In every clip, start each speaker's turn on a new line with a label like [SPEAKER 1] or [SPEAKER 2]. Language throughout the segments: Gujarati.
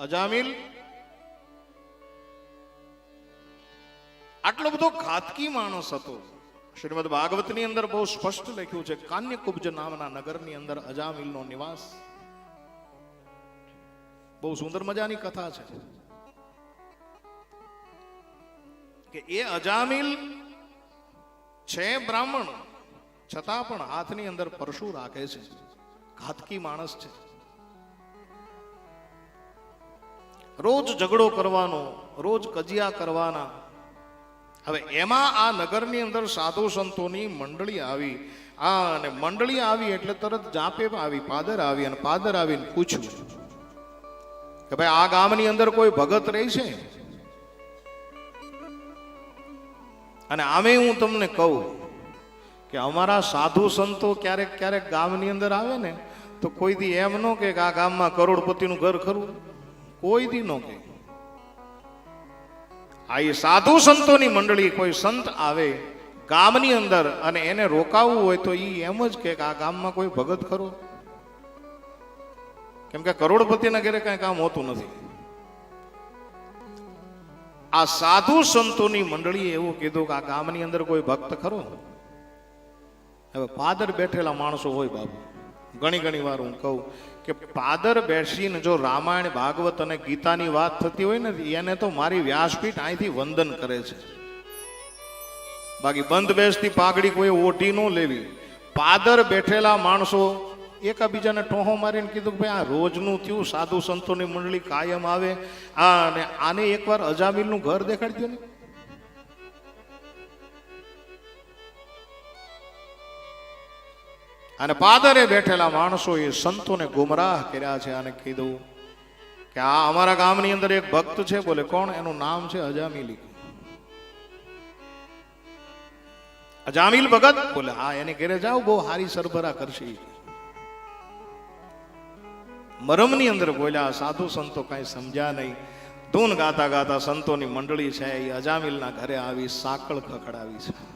[SPEAKER 1] અજામિલ, આટલો બધો ઘાતકી માણસ હતો. શ્રીમદ ભાગવતની અંદર બહુ સ્પષ્ટ લખ્યું છે, કાન્યકુબ્જ નામના નગરની અંદર અજામિલનો નિવાસ. બહુ સુંદર મજાની કથા છે. કે એ અજામિલ છે બ્રાહ્મણ, છતાં પણ હાથની અંદર પરશુ રાખે છે. ઘાતકી માણસ છે. રોજ ઝઘડો કરવાનો, રોજ કજિયા કરવાના. હવે એમાં આ નગરની અંદર સાધુ સંતોની મંડળી આવી. આ અને મંડળી આવી એટલે તરત જાપે આવી, પાદર આવી અને પાદર આવીને પૂછ્યું કે ભાઈ, આ ગામની અંદર કોઈ ભગત રહી છે? અને આમે હું તમને કહું કે અમારા સાધુ સંતો ક્યારેક ક્યારેક ગામની અંદર આવે ને, તો કોઈ દી એમ ન કે આ ગામમાં કરોડપતિનું ઘર ખરું. કોઈ દી ન કે આ એ સાધુ સંતોની મંડળી, કોઈ સંત આવે ગામની અંદર અને એને રોકાવવું હોય તો એ એમ જ કે આ ગામમાં કોઈ ભગત ખરો? કેમ કે કરોડપતિના ઘરે કઈ કામ હોતું નથી. આ સાધુ સંતોની મંડળીએ એવું કીધું કે આ ગામની અંદર કોઈ ભક્ત ખરો? હવે પાદર બેઠેલા માણસો હોય બાબુ ઘણી ઘણી વાર હું કહું કે પાદર બેસીને જો રામાયણ, ભાગવત અને ગીતાની વાત થતી હોય ને, એને તો મારી વ્યાસપીઠ અહીંથી વંદન કરે છે. બાકી બંધ બેસતી પાઘડી કોઈ ઓટી ન લેવી. પાદર બેઠેલા માણસો એકાબીજાને ટોહો મારીને કીધું કે ભાઈ, આ રોજનું થયું, સાધુ સંતોની મંડળી કાયમ આવે. આ અને આને એકવાર અજામિલનું ઘર દેખાડી દો ને. અને પાદરે બેઠેલા માણસોએ સંતોને ગુમરાહ કર્યા છે અને કીધું કે આ અમારા ગામની અંદર એક ભક્ત છે, બોલે, કોણ? એનું નામ છે અજામીલી. અજામીલ ભગત, બોલે, હા, એને ઘરે જાઓ, બહુ હારી સરભરા કરશે. મરમની અંદર બોલ્યા સાધુ સંતો કાંઈ સમજ્યા નહીં. ધૂન ગાતા ગાતા સંતોની મંડળી છે, એ અજામીલના ઘરે આવી, સાકળ ખખડાવી છે.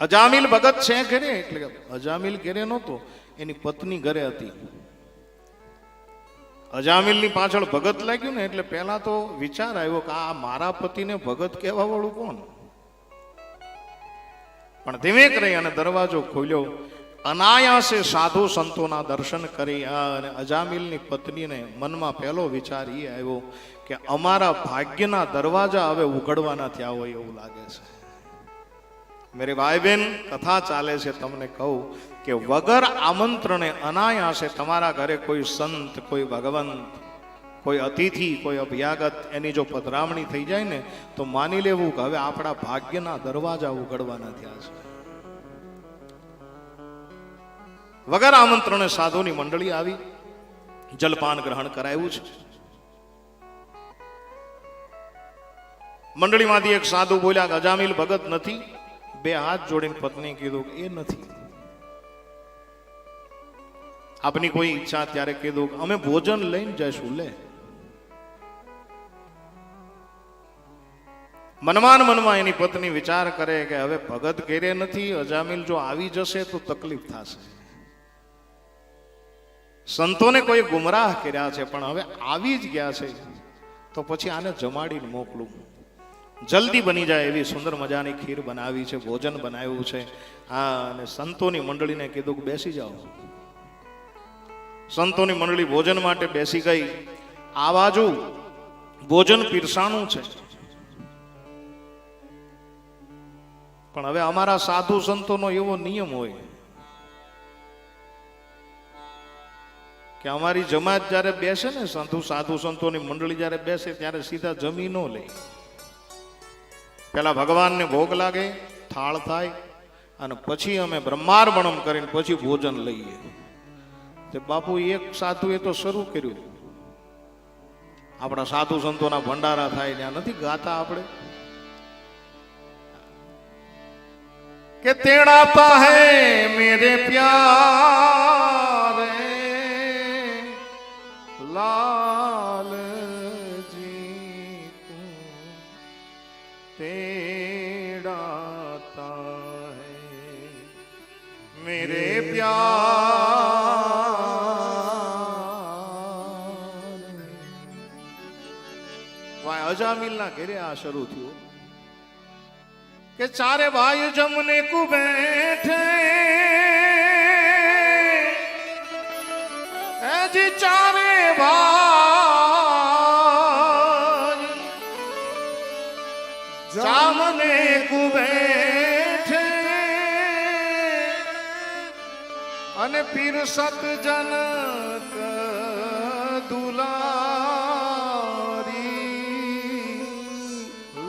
[SPEAKER 1] અજામિલ ભગત છે ઘરે, એટલે અજામિલ ઘરે નહોતો, એની પત્ની ઘરે હતી. અજામિલની પાછળ ભગત લાગ્યું ને, એટલે પહેલા તો વિચાર આવ્યો કે આ મારા પતિને ભગત કહેવા વાળું કોણ? પણ ધીમે કરી અને દરવાજો ખોલ્યો, અનાયાસે સાધુ સંતોના દર્શન કરી અને અજામિલની પત્નીને મનમાં પહેલો વિચાર એ આવ્યો કે અમારા ભાગ્યના દરવાજા હવે ઉઘડવાના થયા હોય એવું લાગે છે. મેરી ભાઈ બહેન કથા ચાલે છે, તમને કહું કે વગર આમંત્રણે અનાયાસે તમારા ઘરે કોઈ સંત, કોઈ ભગવંત, કોઈ અતિથિ, કોઈ અભ્યાગત એની જો પધરામણી થઈ જાય ને, તો માની લેવું કે હવે આપણા ભાગ્યના દરવાજા ઉઘડવાના થયા છે. વગર આમંત્રણે સાધુની મંડળી આવી, જલપાન ગ્રહણ કરાયું છે. મંડળીમાંથી એક સાધુ બોલ્યા અજામિલ ભગત નથી બે હાથ જોડીને પત્ની કીધું કે, એ નથી. આપની કોઈ ઈચ્છા ત્યારે કીધું અમે ભોજન લઈને જઈશું, લે. મનમાં મનમાં એની પત્ની વિચાર કરે કે, હવે ભગત ઘેરે નથી, અજામિલ જો આવી જશે તો તકલીફ થશે. સંતોને કોઈ ગુમરાહ કર્યા છે, પણ હવે આવી જ ગયા છે, તો પછી આને જમાડીને મોકલું. જલ્દી બની જાય એવી સુંદર મજાની ખીર બનાવી છે, ભોજન બનાવ્યું છે. હા, અને સંતોની મંડળીને કીધું કે બેસી જાઓ. સંતોની મંડળી ભોજન માટે બેસી ગઈ. આ ભોજન પીરસાણું છે. પણ હવે અમારા સાધુ સંતોનો એવો નિયમ હોય કે અમારી જમાત જ્યારે બેસે ને સાધુ સાધુ સંતોની મંડળી જ્યારે બેસે ત્યારે સીધા જમી ન લે. પેલા ભગવાનને ભોગ લાગે, થાળ થાય, અને પછી અમે બ્રહ્માર્પણમ કરીને પછી ભોજન લઈએ. તે બાપુ એક સાધુએ તો શરૂ કર્યું. આપણા સાધુ સંતોના ભંડારા થાય ત્યાં નથી ગાતા આપણે? કે તેડાતા હે મેરે પ્યારે લાલ तेड़ाता है। मेरे પ્યાર ભાઈ અજામિલના ઘેરે આ શરૂ થયું કે ચારે ભાઈ જમને કુ બેઠે એજી ચારે ભાઈ પીર સતજન દુલારી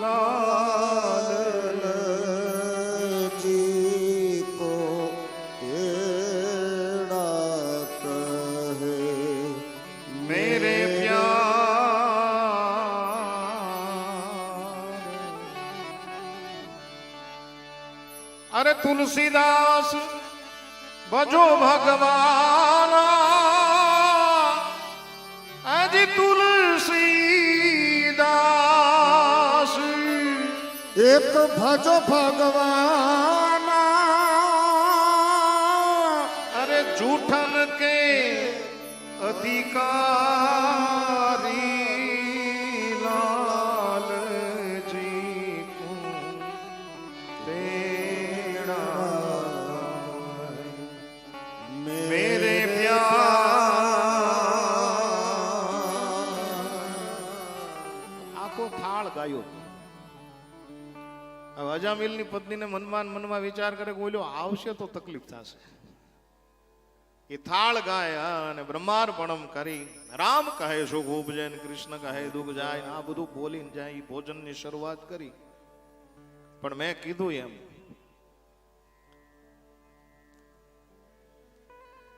[SPEAKER 1] લાલ કો કહે મેરે પ્યાર. અરે તુલસીદાસ
[SPEAKER 2] ભજો ભગવાન. આજે
[SPEAKER 1] તુલસી દાસ એક ભજો ભગવાન. અરે જૂઠન કે અધિકાર. આખો થાળ ગાયો. હવે અજામિલની પત્નીને મનમાં મનમાં વિચાર કરે કે આવશે તો તકલીફ થશે. એ થાળ ગાય અને બ્રહ્માર્પણમ કરી રામ કહે સુખ ઉપજે કૃષ્ણ કહે દુઃખ જાય આ બધું બોલીને જાય એ ભોજનની શરૂઆત કરી. પણ મેં કીધું એમ,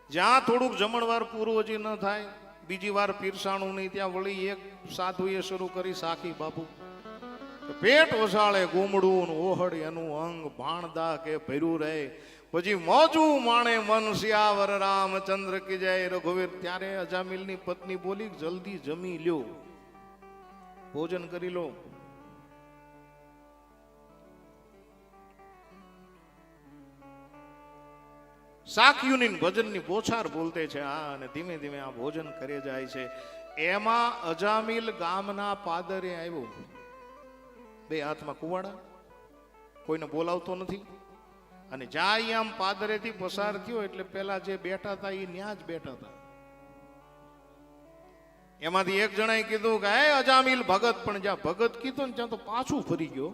[SPEAKER 1] જ્યાં થોડુંક જમણવાર પૂરું હજી ન થાય બીજી વાર પીરસાણું નહીં ત્યાં વળી એક સાધુએ શરૂ કરી સાખી, બાપુ, પેટ ઓસાળે ગુમડું ઓહડ એનું અંગ ભાણદા કે ભર્યું રહે. પછી મોજું માણે મન શિયાવર રામચંદ્ર કી જય રઘુવીર. ત્યારે અજામિલની પત્ની બોલી, જલ્દી જમી લ્યો. ભોજન કરી લો. શાકયુની ભજનની બોછાર બોલતે છે, આ અને ધીમે ધીમે આ ભોજન કરે જાય છે. એમાં અજામિલ ગામના પાદરે આવ્યો. બે હાથમાં કુવાડા, કોઈને બોલાવતો નથી. અને જાય આમ પાદરેથી પસાર થયો એટલે પેલા જે બેઠા હતા એ ન્યા જ બેઠા હતા. એમાંથી એક જણાએ કીધું કે, હે અજામિલ ભગત, પણ જ્યાં ભગત કીધું ને ત્યાં તો પાછું ફરી ગયો.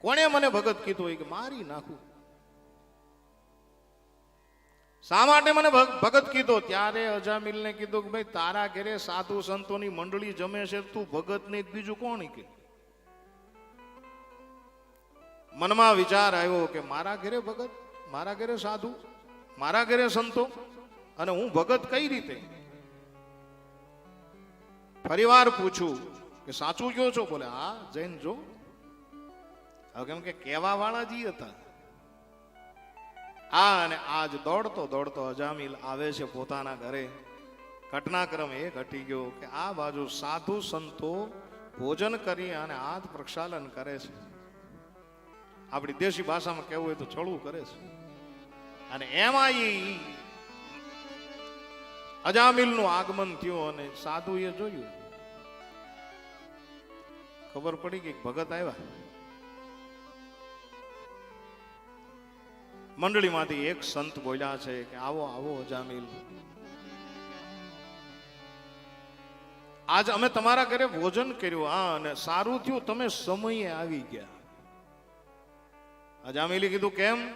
[SPEAKER 1] કોણે મને ભગત કીધું કે, મારી નાખું. શા માટે મને ભગત કીધો? ત્યારે અજામિલને કીધું કે, ભાઈ, તારા ઘેરે સાધુ સંતોની મંડળી જમે છે, તું ભગત નહીં બીજું કોણ કે મનમાં વિચાર આવ્યો કે, મારા ઘરે ભગત, મારા ઘરે સાધુ, મારા ઘરે સંતો, અને હું ભગત કઈ રીતે? ફરીવાર પૂછું કે, સાચું કયો છો? બોલે, હા, જૈન જો. હવે કેમ કે કેવા વાળા જી હતા. આ અને આજ દોડતો દોડતો અજામિલ આવે છે પોતાના ઘરે. ઘટનાક્રમ એ ઘટી ગયો કે આ બાજુ સાધુ સંતો ભોજન કરી અને હાથ પ્રક્ષાલન કરે છે. આપણી દેશી ભાષામાં કહેવું હોય તો છળું કરે છે. અને એમાં ઈ અજામિલનું આગમન થયું અને સાધુએ જોયું. ખબર પડી કે ભગત આવ્યા. મંડળીમાંથી એક સંત બોલ્યા છે કે આવો આવો જામીલ. આજ અમે તમારા ઘરે ભોજન કર્યું, હા, અને સારું થયું, તમે સમયે આવી ગયા. અજામીલે કીધું, કેમ?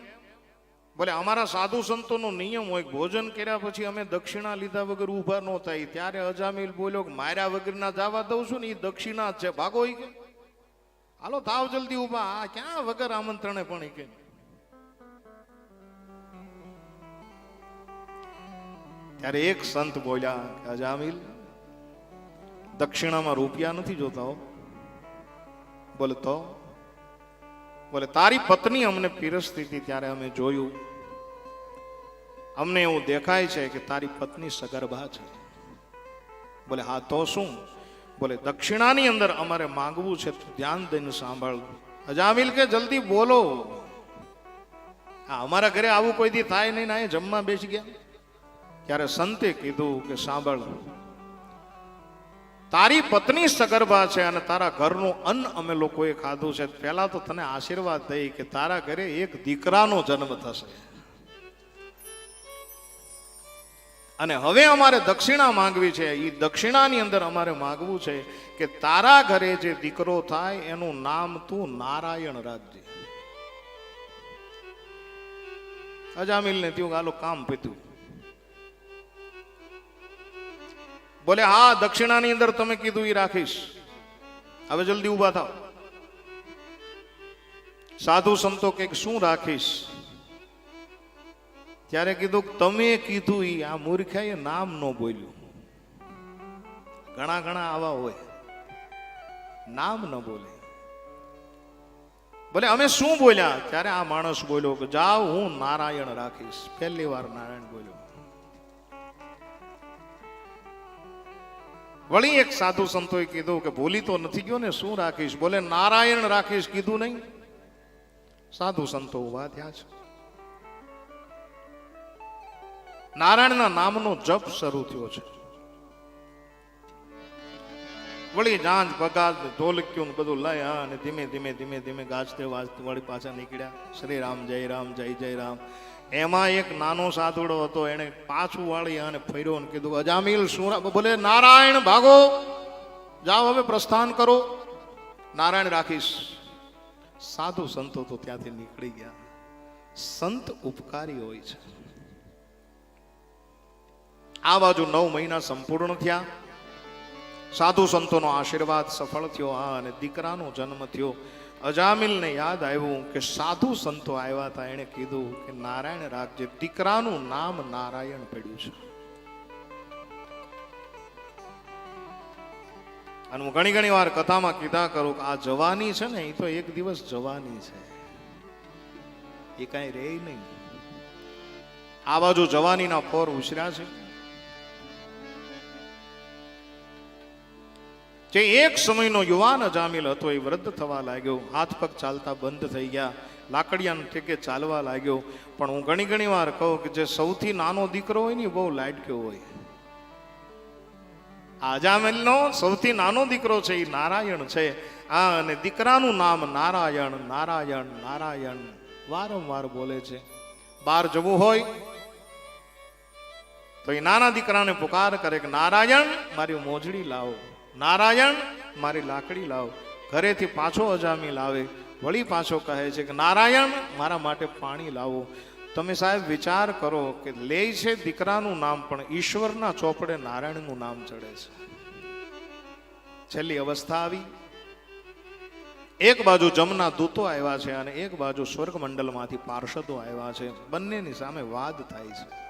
[SPEAKER 1] બોલે, અમારા સાધુ સંતોનો નિયમ હોય ભોજન કર્યા પછી અમે દક્ષિણા લીધા વગર ઊભા ન થાય. ત્યારે અજામિલ બોલ્યો માર્યા વગરના જવા દઉં છું ને એ દક્ષિણા જ છે. ભાગો હાલો, થાવ જલ્દી ઊભા. આ ક્યાં વગર આમંત્રણે પણ કે. ત્યારે એક સંત બોલ્યા અજામિલ દક્ષિણામાં રૂપિયા નથી જોતા હો. બોલે, તો? બોલે, તારી પત્ની અમને પીરસતી હતી ત્યારે અમે જોયું. અમને એવું દેખાય છે કે તારી પત્ની સગર્ભા છે. બોલે, હા, તો શું? બોલે, દક્ષિણાની અંદર અમારે માંગવું છે ધ્યાન દઈને સાંભળ. અજામિલ કે, જલ્દી બોલો. હા, અમારા ઘરે આવું કોઈ દી થાય નહીં ના એ જમવા બેસી ગયા. ત્યારે સંતે કીધું કે સાંભળ, તારી પત્ની સગર્ભા છે અને તારા ઘરનું અન્ન અમે લોકોએ ખાધું છે. પહેલા તો તને આશીર્વાદ દઈ કે તારા ઘરે એક દીકરાનો જન્મ થશે. અને હવે અમારે દક્ષિણા માંગવી છે. એ દક્ષિણાની અંદર અમારે માંગવું છે કે તારા ઘરે જે દીકરો થાય, એનું નામ તું નારાયણ રાખજે. અજામિલ ને ત્યું ગાલો કામ પીતું બોલે, હા, દક્ષિણાની અંદર તમે કીધું એ રાખીશ. હવે જલ્દી ઊભા થાવ સાધુ સંતો કે શું રાખીશ? ત્યારે કીધું, તમે કીધું એ આ મૂર્ખાએ નામ ન બોલ્યું. ઘણા ઘણા આવા હોય. નામ ન બોલે. બોલે, અમે શું બોલ્યા? ત્યારે આ માણસ બોલ્યો કે, જાઓ, હું નારાયણ રાખીશ. પહેલી વાર નારાયણ બોલ્યો. વળી એક સાધુ સંતોએ કીધું કે ભૂલી તો નથી ગયો ને, શું રાખીશ? બોલે, નારાયણ રાખીશ, કીધું નહીં. સાધુ સંતો ઊભા થયા છે. નારાયણના નામનો જપ શરૂ થયો છે. વળી જાંજ પગાજ ઢોલક્યું બધું લઈ અને ધીમે ધીમે ધીમે ધીમે ગાજતે વાજતે વળી પાછા નીકળ્યા. શ્રી રામ જય રામ, જય જય રામ. એમાં એક નાનો સાધુડો હતો, એને પાછું વાળી અને ફર્યો ને કીધું, અજામિલ શું રા-" બોલે, નારાયણ, ભાગો. જાઓ હવે પ્રસ્થાન કરો. નારાયણ રાખીશ. સાધુ સંતો તો ત્યાંથી નીકળી ગયા. સંત ઉપકારી હોય છે. આ બાજુ નવ મહિના સંપૂર્ણ થયા. સાધુ સંતોનો આશીર્વાદ સફળ થયો. હા અને દીકરાનો જન્મ થયો. અજામિલને યાદ આવ્યું કે સાધુ સંતો આવ્યા હતા, એણે કીધું કે નારાયણ રાખજે દીકરાનું નામ નારાયણ પડ્યું છે. અને હું ઘણી ઘણી વાર કથામાં કીધા કરું કે આ જવાની છે ને, એ તો એક દિવસ જવાની છે. એ કાંઈ રહે નહીં. આ બાજુ જવાનીના ફોર ઉછર્યા છે. જે એક સમયનો યુવાન અજામિલ હતો, એ વૃદ્ધ થવા લાગ્યો. હાથ પગ ચાલતા બંધ થઈ ગયા. લાકડિયાને ઠેકે ચાલવા લાગ્યો. પણ હું ઘણી ઘણી વાર કહું કે જે સૌથી નાનો દીકરો હોય ને બહુ લાડક્યો હોય. આ અજામિલનો સૌથી નાનો દીકરો છે, એ નારાયણ છે. આ અને દીકરાનું નામ નારાયણ નારાયણ નારાયણ. વારંવાર બોલે છે. બહાર જવું હોય, તો એ નાના દીકરાને પુકાર કરે કે, નારાયણ, મારી મોજડી લાવો. નારાયણ, મારી લાકડી લાવો. ઘરેથી પાછો અજામી લાવે. વળી પાછો કહે છે કે, નારાયણ, મારા માટે પાણી લાવો. તમે સાહેબ વિચાર કરો કે લે છે દીકરાનું નામ, પણ ઈશ્વરના ચોપડે નારાયણનું નામ ચડે છે. છેલ્લી અવસ્થા આવી. એક બાજુ જમના દૂતો આવ્યા છે અને એક બાજુ સ્વર્ગ મંડળમાંથી પાર્ષદો આવ્યા છે. બંનેની સામે વાદ થાય છે.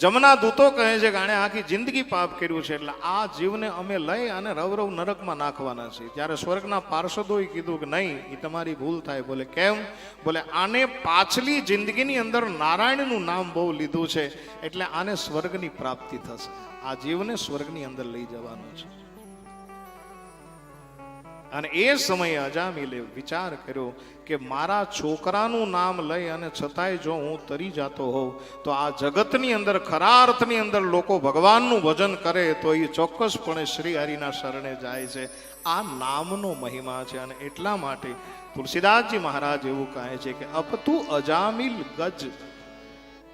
[SPEAKER 1] જમના દૂતો કહે છે કે આણે આખી જિંદગી પાપ કર્યું છે, એટલે આ જીવને અમે લઈ અને રવરવ નરકમાં નાખવાના છીએ. ત્યારે સ્વર્ગના પાર્ષદોએ કીધું કે નહીં એ તમારી ભૂલ થાય. બોલે, કેમ? બોલે, આને પાછલી જિંદગીની અંદર નારાયણનું નામ બહુ લીધું છે, એટલે આને સ્વર્ગની પ્રાપ્તિ થશે. આ જીવને સ્વર્ગની અંદર લઈ જવાનું છે. અને એ સમયે અજામિલે વિચાર કર્યો કે મારા છોકરાનું નામ લઈ અને છતાંય જો હું તરી જતો હોઉં, તો આ જગતની અંદર ખરા અર્થની અંદર લોકો ભગવાનનું ભજન કરે, તો એ ચોક્કસપણે શ્રી હરિના શરણે જાય છે. આ નામનો મહિમા છે અને એટલા માટે તુલસીદાસજી મહારાજ એવું કહે છે કે અપતુ અજામિલ ગજ